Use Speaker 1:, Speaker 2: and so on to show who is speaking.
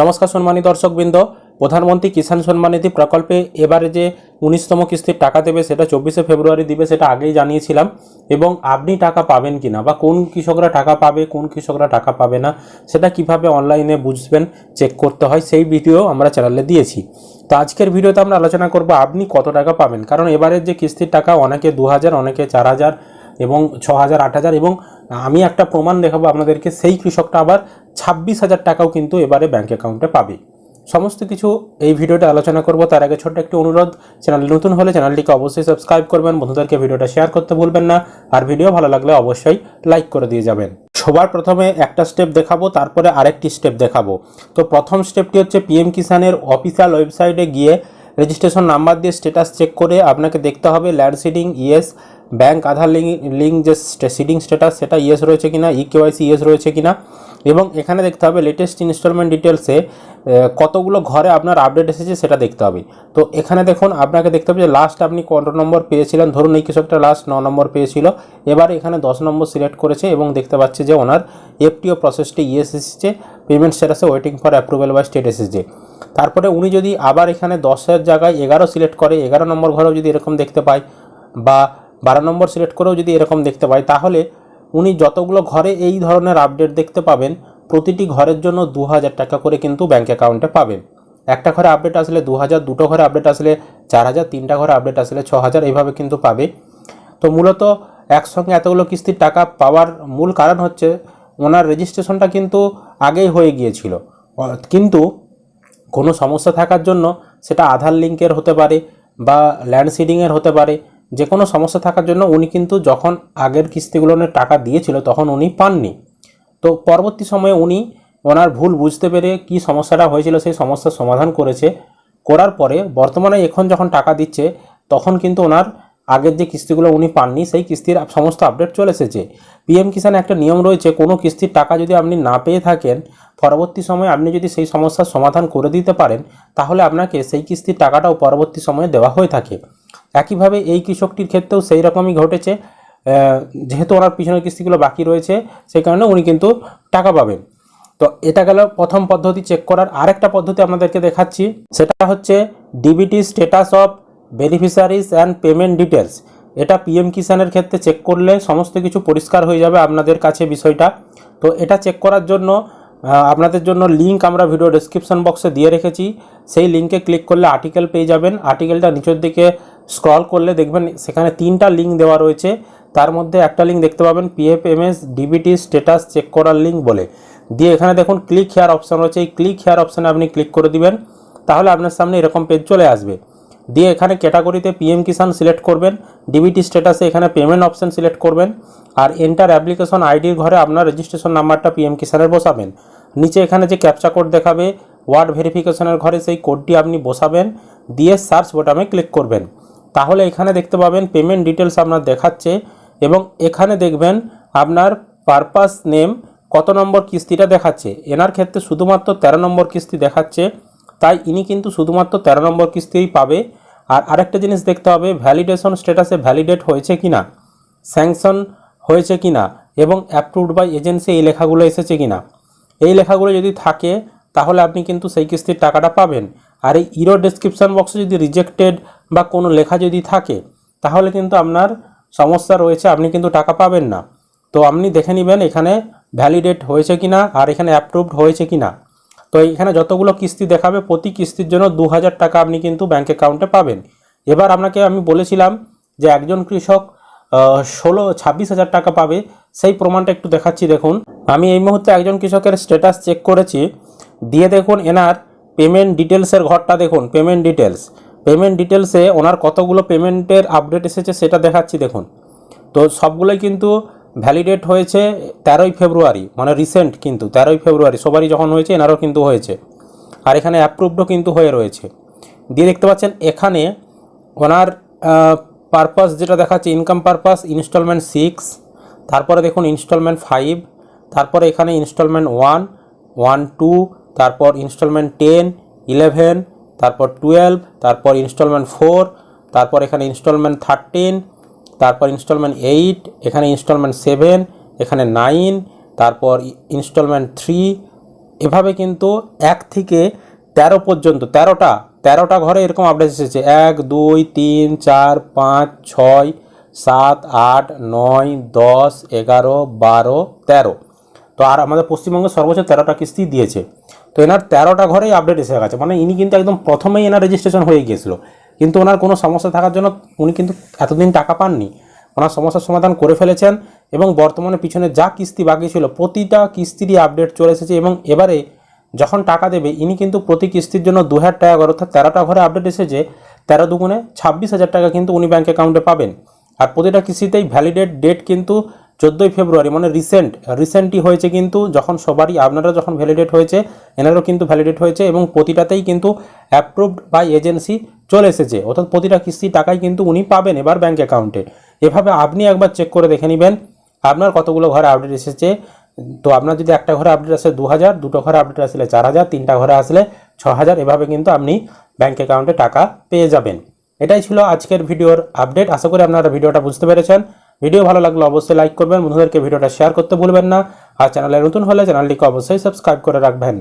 Speaker 1: নমস্কার সম্মানিত দর্শকবৃন্দ প্রধানমন্ত্রী কিষাণ সম্মাননিধি প্রকল্পে এবারে যে উনিশতম কিস্তির টাকা দেবে সেটা চব্বিশে ফেব্রুয়ারি দিবে সেটা আগেই জানিয়েছিলাম এবং আপনি টাকা পাবেন কি না বা কোন কৃষকরা টাকা পাবে কোন কৃষকরা টাকা পাবে না সেটা কিভাবে অনলাইনে বুঝবেন চেক করতে হয় সেই ভিডিও আমরা চ্যানেলে দিয়েছি তো আজকের ভিডিওতে আমরা আলোচনা করব আপনি কত টাকা পাবেন কারণ এবারের যে কিস্তির টাকা অনেকে দু হাজার অনেকে চার হাজার এবং ছ হাজার আট হাজার এবং আমি একটা প্রমাণ দেখাবো আপনাদেরকে সেই কৃষকটা আবার ছাব্বিশ হাজার টাকাও কিন্তু এবারে ব্যাঙ্ক অ্যাকাউন্টে পাবে সমস্ত কিছু এই ভিডিওটা আলোচনা করব তার আগে ছোট্ট একটি অনুরোধ চ্যানেল নতুন হলে চ্যানেলটিকে অবশ্যই সাবস্ক্রাইব করবেন বন্ধুদেরকে ভিডিওটা শেয়ার করতে ভুলবেন না আর ভিডিও ভালো লাগলে অবশ্যই লাইক করে দিয়ে যাবেন সবার প্রথমে একটা স্টেপ দেখাবো তারপরে আরেকটি স্টেপ দেখাবো তো প্রথম স্টেপটি হচ্ছে পিএম কিষানের অফিসিয়াল ওয়েবসাইটে গিয়ে রেজিস্ট্রেশন নাম্বার দিয়ে স্ট্যাটাস চেক করে আপনাকে দেখতে হবে land yes bank Aadhaar link link যে সিডিং স্ট্যাটাস সেটা ইয়েস রয়েছে কিনা ই কেওয়াইসি ইয়েস রয়েছে কিনা এবং এখানে দেখতে হবে লেটেস্ট ইনস্টলমেন্ট ডিটেলসে কতগুলো ঘরে আপনার আপডেট এসেছে সেটা দেখতে হবে তো এখানে দেখুন আপনাকে দেখতে হবে যে লাস্ট আপনি কত নম্বর পেয়েছিলেন ধরুন এই কৃষকটা লাস্ট ন নম্বর পেয়েছিল এবার এখানে দশ নম্বর সিলেক্ট করেছে এবং দেখতে পাচ্ছে যে ওনার এফটিও প্রসেসটি ইয়েস এসেছে পেমেন্ট স্ট্যাটাসে ওয়েটিং ফর অ্যাপ্রুভেল বা স্টেট এসেছে তারপরে উনি যদি আবার এখানে দশের জায়গায় এগারো সিলেক্ট করে এগারো নম্বর ঘরেও যদি এরকম দেখতে পায় বা বারো নম্বর সিলেক্ট করেও যদি এরকম দেখতে পাই তাহলে উনি যতগুলো ঘরে এই ধরনের আপডেট দেখতে পাবেন প্রতিটি ঘরের জন্য দু হাজার টাকা করে কিন্তু ব্যাঙ্ক অ্যাকাউন্টে পাবেন একটা ঘরে আপডেট আসলে দু হাজার দুটো ঘরে আপডেট আসলে চার হাজার তিনটা ঘরে আপডেট আসলে ছ হাজার এইভাবে কিন্তু পাবে তো মূলত একসঙ্গে এতগুলো কিস্তির টাকা পাওয়ার মূল কারণ হচ্ছে ওনার রেজিস্ট্রেশনটা কিন্তু আগেই হয়ে গিয়েছিল কিন্তু কোনো সমস্যা থাকার জন্য সেটা আধার লিঙ্কের হতে পারে বা ল্যান্ড সিডিংয়ের হতে পারে যে কোনো সমস্যা থাকার জন্য উনি কিন্তু যখন আগের কিস্তিগুলোনের টাকা দিয়েছিল তখন উনি পাননি তো পরবর্তী সময়ে উনি ওনার ভুল বুঝতে পেরে কি সমস্যাটা হয়েছিল সেই সমস্যার সমাধান করেছে করার পরে বর্তমানে এখন যখন টাকা দিচ্ছে তখন কিন্তু ওনার আগের যে কিস্তিগুলো উনি পাননি সেই কিস্তির সমস্ত আপডেট চলে এসেছে পিএম কিষানে একটা নিয়ম রয়েছে কোনো কিস্তির টাকা যদি আপনি না পেয়ে থাকেন পরবর্তী সময়ে আপনি যদি সেই সমস্যার সমাধান করে দিতে পারেন তাহলে আপনাকে সেই কিস্তির টাকাটাও পরবর্তী সময়ে দেওয়া হয়ে থাকে একইভাবে এই কৃষকটির ক্ষেত্রেও সেই রকমই ঘটেছে যেহেতু ওনার পিছনের কিস্তিগুলো বাকি রয়েছে সেই কারণে উনি কিন্তু টাকা পাবেন তো এটা গেল প্রথম পদ্ধতি চেক করার আরেকটা পদ্ধতি আপনাদেরকে দেখাচ্ছি সেটা হচ্ছে DBT status of beneficiaries and payment details এটা পিএম কিষানের ক্ষেত্রে চেক করলে সমস্ত কিছু পরিষ্কার হয়ে যাবে আপনাদের কাছে বিষয়টা তো এটা চেক করার জন্য আপনাদের জন্য লিঙ্ক আমরা ভিডিও ডিসক্রিপশন বক্সে দিয়ে রেখেছি সেই লিঙ্কে ক্লিক করলে আর্টিকেল পেয়ে যাবেন আর্টিকেলটা নিচের দিকে স্ক্রল করলে দেখবেন সেখানে তিনটা লিঙ্ক দেওয়া রয়েছে তার মধ্যে একটা লিঙ্ক দেখতে পাবেন পিএফএমএস ডিবিটি স্ট্যাটাস চেক করার লিঙ্ক বলে দিয়ে এখানে দেখুন ক্লিক হেয়ার অপশান রয়েছে এই ক্লিক হেয়ার অপশানে আপনি ক্লিক করে দিবেন তাহলে আপনার সামনে এরকম পেজ চলে আসবে দিয়ে এখানে ক্যাটাগরিতে পিএম কিষান সিলেক্ট করবেন ডিবিটি স্ট্যাটাসে এখানে পেমেন্ট অপশান সিলেক্ট করবেন আর এন্টার অ্যাপ্লিকেশন আইডির ঘরে আপনার রেজিস্ট্রেশন নাম্বারটা পিএম কিষানের বসাবেন নিচে এখানে যে ক্যাপচা কোড দেখাবে ওয়ার্ড ভেরিফিকেশনের ঘরে সেই কোডটি আপনি বসাবেন দিয়ে সার্চ বোটামে ক্লিক করবেন তাহলে এখানে দেখতে পাবেন পেমেন্ট ডিটেলস আপনার দেখাচ্ছে এবং এখানে দেখবেন আপনার পারপাস নেম কত নম্বর কিস্তিটা দেখাচ্ছে এনার ক্ষেত্রে শুধুমাত্র তেরো নম্বর কিস্তি দেখাচ্ছে তাই ইনি কিন্তু শুধুমাত্র তেরো নম্বর কিস্তিই পাবে আর আরেকটা জিনিস দেখতে হবে ভ্যালিডেশন স্ট্যাটাসে ভ্যালিডেট হয়েছে কি না স্যাংশন হয়েছে কি না এবং অ্যাপ্রুভড বাই এজেন্সি এই লেখাগুলো এসেছে কি না এই লেখাগুলো যদি থাকে তাহলে আপনি কিন্তু সেই কিস্তির টাকাটা পাবেন আর এই ইরো ডেসক্রিপশান বক্সে যদি রিজেক্টেড বা কোনো লেখা যদি থাকে তাহলে কিন্তু আপনার সমস্যা রয়েছে আপনি কিন্তু টাকা পাবেন না তো আপনি দেখে নেবেন এখানে ভ্যালিডেট হয়েছে কি না আর এখানে অ্যাপ্রুভড হয়েছে কি না তো এখানে যতগুলো কিস্তি দেখাবে প্রতি কিস্তির জন্য দু টাকা আপনি কিন্তু ব্যাঙ্ক অ্যাকাউন্টে পাবেন এবার আপনাকে আমি বলেছিলাম যে একজন কৃষক ষোলো ছাব্বিশ হাজার টাকা পাবে সেই প্রমাণটা একটু দেখাচ্ছি দেখুন আমি এই মুহূর্তে একজন কৃষকের স্ট্যাটাস চেক করেছি দিয়ে দেখুন এনার পেমেন্ট ডিটেলসের ঘরটা দেখুন পেমেন্ট ডিটেলস পেমেন্ট ডিটেলসে ওনার কতগুলো পেমেন্টের আপডেট এসেছে সেটা দেখাচ্ছি দেখুন তো সবগুলোই কিন্তু ভ্যালিডেট হয়েছে তেরোই ফেব্রুয়ারি মানে রিসেন্ট কিন্তু তেরোই ফেব্রুয়ারি সবারই যখন হয়েছে এনারও কিন্তু হয়েছে আর এখানে অ্যাপ্রুভডও কিন্তু হয়ে রয়েছে দিয়ে দেখতে পাচ্ছেন এখানে ওনার পারপাস যেটা দেখাচ্ছে ইনকাম পারপাস ইনস্টলমেন্ট সিক্স তারপরে দেখুন ইনস্টলমেন্ট ফাইভ তারপরে এখানে ইনস্টলমেন্ট ওয়ান ওয়ান টু তারপর ইনস্টলমেন্ট টেন ইলেভেন তারপর টুয়েলভ তারপর ইনস্টলমেন্ট ফোর তারপর এখানে ইনস্টলমেন্ট থার্টিন তারপর ইনস্টলমেন্ট এইট এখানে ইনস্টলমেন্ট সেভেন এখানে নাইন তারপর ইনস্টলমেন্ট থ্রি এভাবে কিন্তু এক থেকে ১৩ পর্যন্ত ১৩টা ১৩টা ঘরে এরকম আপডেট এসেছে এক দুই তিন চার পাঁচ ছয় সাত আট নয় দশ এগারো বারো তেরো তো আর আমাদের পশ্চিমবঙ্গে সর্বোচ্চ তেরোটা কিস্তি দিয়েছে তো এনার তেরোটা ঘরেই আপডেট এসে গেছে মানে ইনি কিন্তু একদম প্রথমেই এনার রেজিস্ট্রেশন হয়ে গিয়েছিলো কিন্তু ওনার কোনো সমস্যা থাকার জন্য উনি কিন্তু এতদিন টাকা পাননি ওনার সমস্যার সমাধান করে ফেলেছেন এবং বর্তমানে পিছনে যা কিস্তি বাকি ছিল প্রতিটা কিস্তিরই আপডেট চলে এসেছে এবং এবারে যখন টাকা দেবে ইনি কিন্তু প্রতি কিস্তির জন্য দু হাজার টাকা করে অর্থাৎ তেরোটা ঘরে আপডেট এসেছে তেরো দুগুণে ছাব্বিশ হাজার টাকা কিন্তু উনি ব্যাঙ্ক অ্যাকাউন্টে পাবেন আর প্রতিটা কিস্তিতেই ভ্যালিডেট ডেট কিন্তু চোদ্দোই ফেব্রুয়ারি মানে রিসেন্ট রিসেন্টই হয়েছে কিন্তু যখন সবারই আপনারা যখন ভ্যালিডেট হয়েছে এনারও কিন্তু ভ্যালিডেট হয়েছে এবং প্রতিটাতেই কিন্তু অ্যাপ্রুভড বাই এজেন্সি চলে এসেছে অর্থাৎ প্রতিটা কিস্তি টাকাই কিন্তু উনি পাবেন এবার ব্যাঙ্ক অ্যাকাউন্টে এভাবে আপনি একবার চেক করে দেখে নেবেন আপনার কতগুলো ঘরে আপডেট এসেছে তো আপনার যদি একটা ঘরে আপডেট আসে দু হাজার দুটো ঘরে আপডেট আসলে চার হাজার তিনটা ঘরে আসলে ছ হাজার এভাবে কিন্তু আপনি ব্যাঙ্ক অ্যাকাউন্টে টাকা পেয়ে যাবেন এটাই ছিল আজকের ভিডিওর আপডেট আশা করি আপনারা ভিডিওটা বুঝতে পেরেছেন ভিডিও ভালো লাগলে অবশ্যই লাইক করবেন বন্ধুদেরকে ভিডিওটা শেয়ার করতে ভুলবেন না আর চ্যানেলে নতুন হলে চ্যানেলটিকে অবশ্যই সাবস্ক্রাইব করে রাখবেন